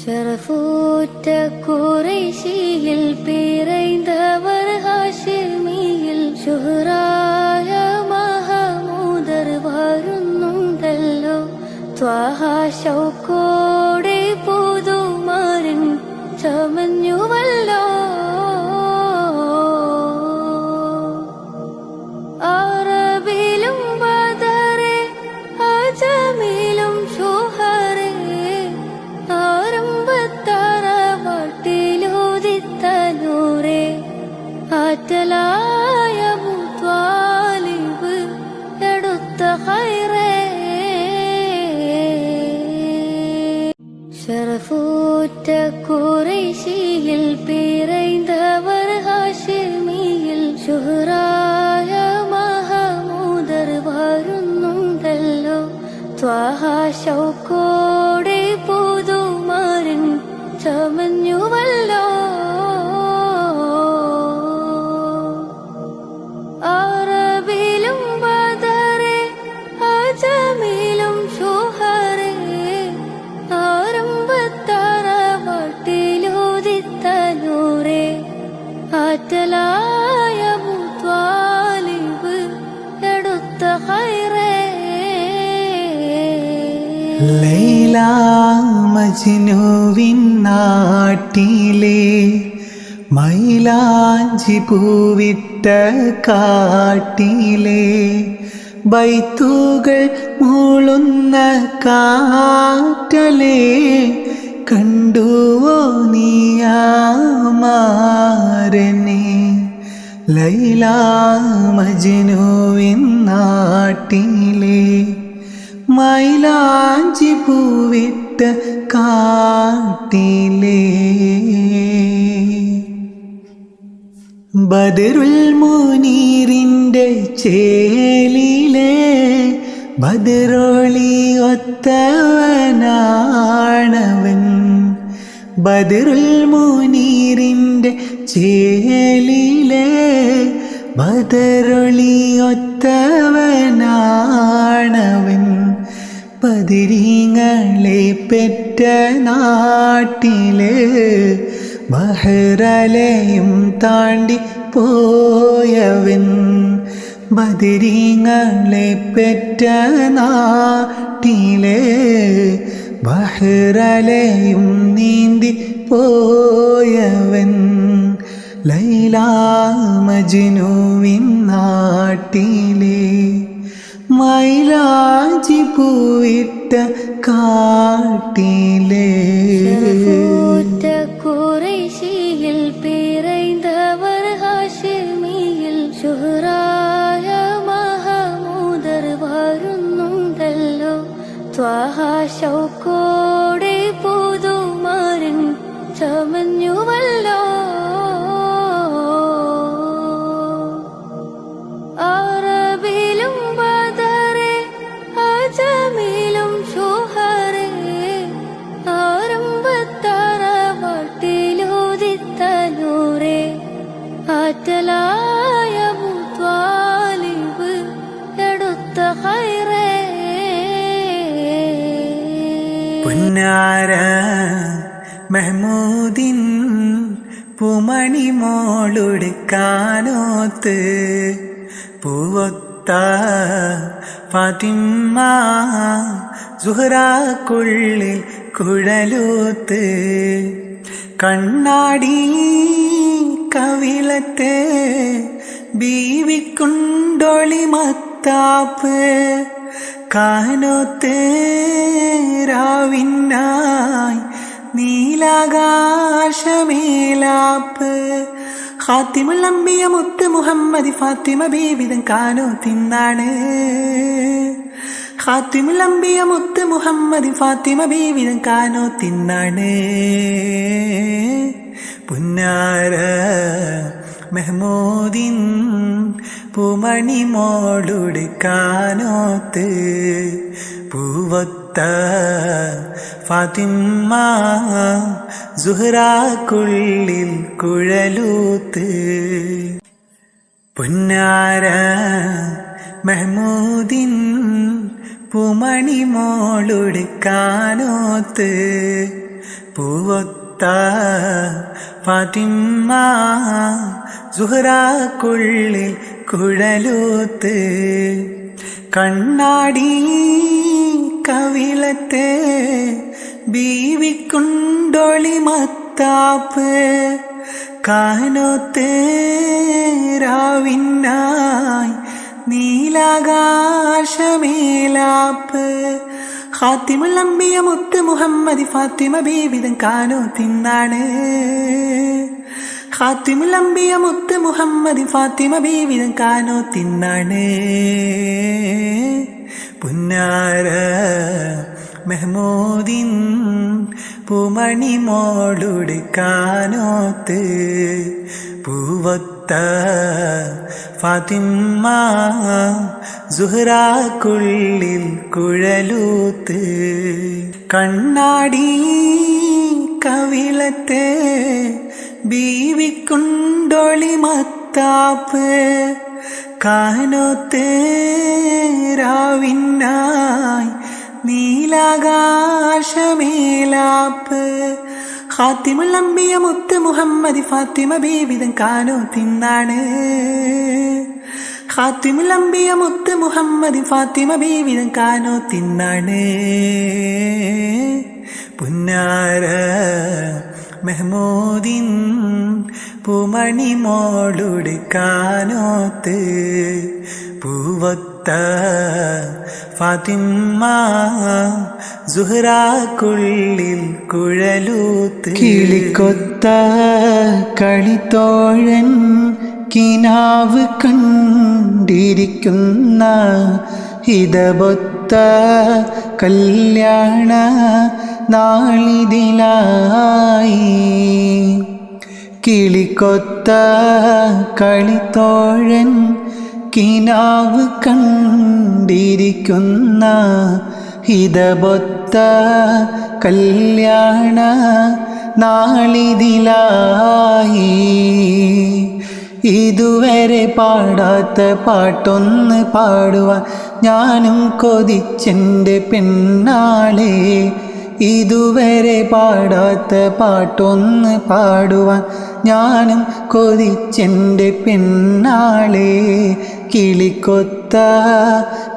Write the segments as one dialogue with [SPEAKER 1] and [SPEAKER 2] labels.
[SPEAKER 1] ഷറഫൂറ്റ കുറേശിയിൽ പിറൈന്തവർ ഹാഷിമിയിൽ ഷുഹറായ മഹമൂദർ വരുന്നുണ്ടല്ലോ. ത്വാഹ ശൗക്കോടെ പുതുമാരൻ ചമഞ്ഞുവല്ലോ ഷറഫൂറ്റ കുറേശിയിൽ
[SPEAKER 2] ലൈല മജ്നുവിൻ നാട്ടിലെ മൈലാഞ്ചി പൂവിട്ട കാട്ടിലെ ബൈത്തുകൾ മൂളുന്ന കാറ്റലെ കണ്ടുവോ നീയാമാരനെ? ലൈല മജ്നുവിൻ നാട്ടിലെ മൈലാഞ്ചി പൂവിട്ട കാട്ടിലേ. ബദറുൽ മുനീറിന്റെ ചേലിലെ ബദറോളി ഒത്തവനാണവൻ. ബദറുൽ മുനീറിന്റെ ചേലിലെ ബദറൊളി ഒത്തവനാണവൻ. പതിരീങ്ങളെ പെറ്റ നാട്ടിൽ ബഹ്റലയും താണ്ടി പോയവൻ ബദിരിങ്ങളെ പെറ്റ നാട്ടിലെ ബഹ്റലയും നീന്തി പോയവൻ ലൈല മജ്നുവിൻ നാട്ടിലെ. മൈലാഞ്ചി പൂവിട്ട കാട്ടിലേ
[SPEAKER 1] കുറേശിയിൽ പിറൈന്തവർ ഹാഷിമിയിൽ ഷുഹറായ മഹമൂദർ വരുന്നുണ്ടല്ലോ ത്വാഹ ശൗക്കോടെ
[SPEAKER 2] പുന്നാര മെഹ്മൂദിൻ പൂമണി മോളൊടുക്കാനോത്ത് പൂവൊത്ത ഫാത്തിമ്മ സുഹറാക്കുള്ളിൽ കുഴലൂത്ത് കണ്ണാടി കവിളത്ത് ബീവിക്കുണ്ടൊളി മത്താപ്പ് കാനോത്ത് രാവിനായി നീലാകാശമേലാപ്പ്. അമ്പിയ മുത്ത് മുഹമ്മദ് ഫാത്തിമ ബീവിതം കാനോ തിന്നാണ് അമ്പിയ മുത്ത് മുഹമ്മദ് ഫാത്തിമ ബീവിതം കാനോ തിന്നാണ് പുന്നാര മെഹ്മൂദിൻ പൂമണി മോളുടെ കാനോത്ത് പൂവത്ത ഫാത്തിമ്മ സുഹറാക്കുള്ളിൽ കുഴലൂത്ത്. പുന്നാര മെഹ്മൂദിൻ പൂമണി മോളുടെ കാനോത്ത് പൂവൊത്ത ഫാത്തിമ്മ സുഹറാക്കുള്ളിൽ കുഴലൂത്ത് കണ്ണാടി കവിളത്ത് ബീവിക്കുണ്ടൊളി മത്താപ്പ് കാനോത്ത് രാവിനായി നീലാകാശമേലാപ്പ്. ഖാത്തിമുൽ അംബിയ മുത്ത് മുഹമ്മദ് ഫാത്തിമ ബീവിതം കാനോ തിന്നാണ്. ഖാത്തിമുൽ അംബിയ മുത്ത് മുഹമ്മദ് ഫാത്തിമ ബീവിതം കാനോ തിന്നാണ്. പുന്നാര മെഹ്മൂദിൻ പൂമണി മോളുടെ കാനോത്ത് പൂവത്ത ഫാത്തിമ്മ സുഹറാക്കുള്ളിൽ കുഴലൂത്ത്. കണ്ണാടി കവിളത്ത് ബീവിക്കുണ്ടൊളി മത്താപ്പ്. കാനോത്ത് രാവിനായി നീലാകാശമേലാപ്പ്. ഖാത്തിമുൽ അംബിയ മുത്ത് മുഹമ്മദ് ഫാത്തിമ ബീവിതം കാനോ തിന്നാണ്. ഖാത്തിമുൽ അംബിയ മുത്ത് മുഹമ്മദ് ഫാത്തിമ ബീവിതം കാനോ തിന്നാണ്. പുന്നാര മെഹ്മൂദിൻ പൂമണി മോളുടെ കാനോത്ത് പൂവത്ത ഫാത്തിമ്മ സുഹറാക്കുള്ളിൽ കുഴലൂത്ത് കിളിക്കൊത്ത കളിത്തോഴൻ കിനാവ് കണ്ടിരിക്കുന്ന ഹിതബൊത്ത കല്യാണ നാളിതിലായി. കിളിക്കൊത്ത കളിത്തോഴൻ കിനാവ് കണ്ടിരിക്കുന്ന ഹിതബൊത്ത കല്യാണ നാളിതിലായി. ഇതുവരെ പാടാത്ത പാട്ടൊന്ന് പാടുവാൻ ഞാനും കൊതിച്ചെന്റെ പെണ്ണാളെ ഇതുവരെ പാടാത്ത പാട്ടൊന്ന് പാടുവാൻ ഞാനും കൊതിച്ചെന്റെ പെണ്ണാളെ കിളിക്കൊത്ത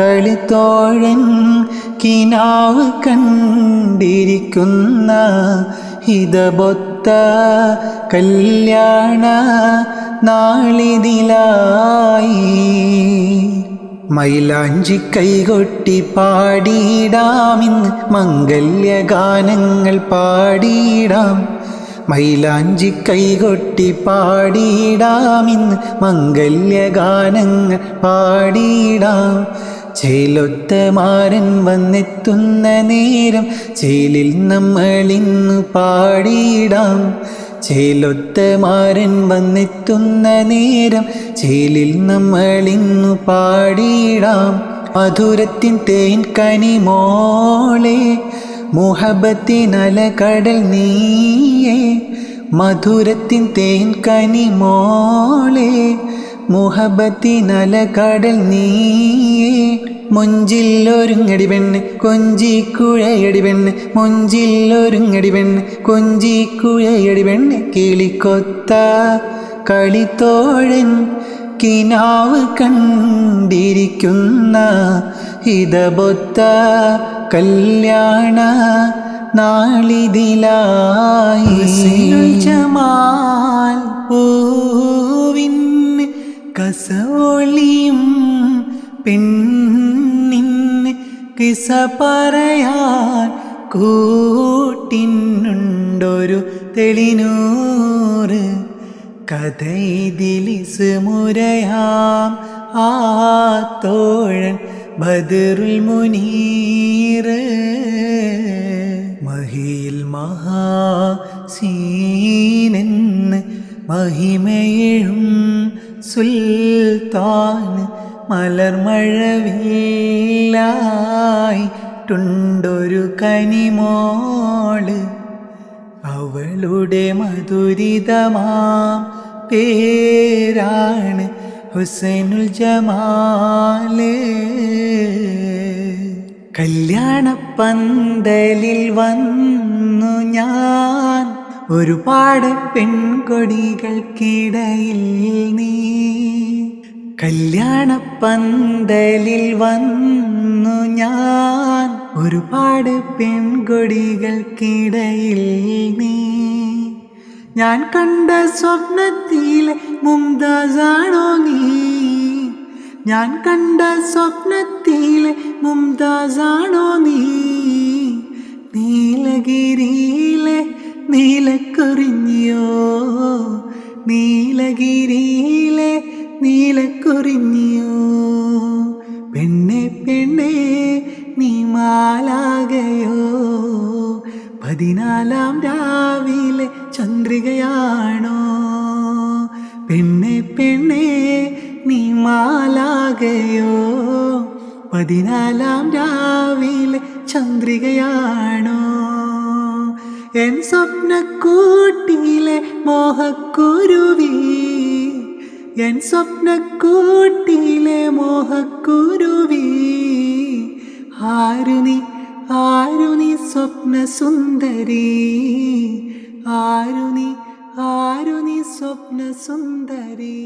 [SPEAKER 2] കളിത്തോഴൻ കിനാവ് കണ്ടിരിക്കുന്ന ഹിതബൊത്ത കല്യാണ നാളിതിലായി. മൈലാഞ്ചി കൈകൊട്ടി പാടിയിടാമിന്ന് മംഗല്യഗാനങ്ങൾ പാടിയിടാം. മൈലാഞ്ചി കൈകൊട്ടി പാടിയിടാമിന്ന് മംഗല്യഗാനങ്ങൾ പാടിയിടാം. ചേലൊത്ത മാരൻ വന്നെത്തുന്ന നേരം ചേലിൽ നമ്മളിന്ന് പാടിയിടാം. ചേലൊത്ത മാരൻ വന്നെത്തുന്ന നേരം ചേലിൽ നമ്മളിന്നു പാടിയിടാം. മധുരത്തിൻ തേൻ കനി മോളെ മുഹബത്തിനല കടൽ നീയേ മധുരത്തിൻ തേൻ കനി മോളെ മുഹബത്തിനല കടൽ നീയേ മൊഞ്ചില്ലൊരുങ്ങടി പെണ്ണ് കൊഞ്ചിക്കുഴയടി പെണ്ണ് മൊഞ്ചില്ലൊരുങ്ങടി പെണ്ണ് കൊഞ്ചിക്കുഴയടി പെണ്ണ് കിളിക്കൊത്ത കളിത്തോഴൻ കിനാവ് കണ്ടിരിക്കുന്ന ഹിതബൊത്ത കല്യാണ നാളിതിലായി ജമാൽ പൂവിൻ കസോളിയും പെണ്ണിൻ കിസ പറയാൻ കൂട്ടിനുണ്ടൊരു തെളിനൂറ് കഥയിതിലിസ് മുരയാം ആ തോഴൻ ബദറുൽ മുനീറ് മഹിയിൽ മഹാസീനെന്ന് മഹിമയിഴും സുൽത്താൻ മലർമഴവില്ലായിട്ടുണ്ടൊരു കനിമോൾ. അവളുടെ മധുരിതമാ പേരാണ് ഹുസൈനുൽ ജമാൽ. കല്യാണപ്പന്തലിൽ വന്നു ഞാൻ. ഒരുപാട് പെൺകൊടികൾക്കിടയിൽ നീ. കല്യാണ പന്തലിൽ വന്നു ഞാൻ. ഒരുപാട് പെൺകൊടികൾക്കിടയിൽ നീ. ഞാൻ കണ്ട സ്വപ്നത്തിലെ മുംതാസാണോ നീ? ഞാൻ കണ്ട സ്വപ്നത്തിലെ മുംതാസാണോ നീ? നീലഗിരിയിലെ നീലക്കുറിഞ്ഞിയോ? നീലഗിരിയിലെ നീലക്കുറിഞ്ഞിയോ? പെണ്ണെ പെണ്ണെ നീ മാലാകയോ? പതിനാലാം രാവിലെ ചന്ദ്രികയാണോ പെണ്ണെ പെണ്ണെ നീ മാലാകയോ? പതിനാലാം രാവിലെ ചന്ദ്രികയാണോ? എൻ സ്വപ്നക്കൂട്ടിലെ മോഹക്കുരുവി? എൻ സ്വപ്നക്കൂട്ടിലെ മോഹക്കുരുവി? ആരുണി ആരുണി സ്വപ്ന സുന്ദരി ആരു നീ ആരു നീ സ്വപ്ന സുന്ദരി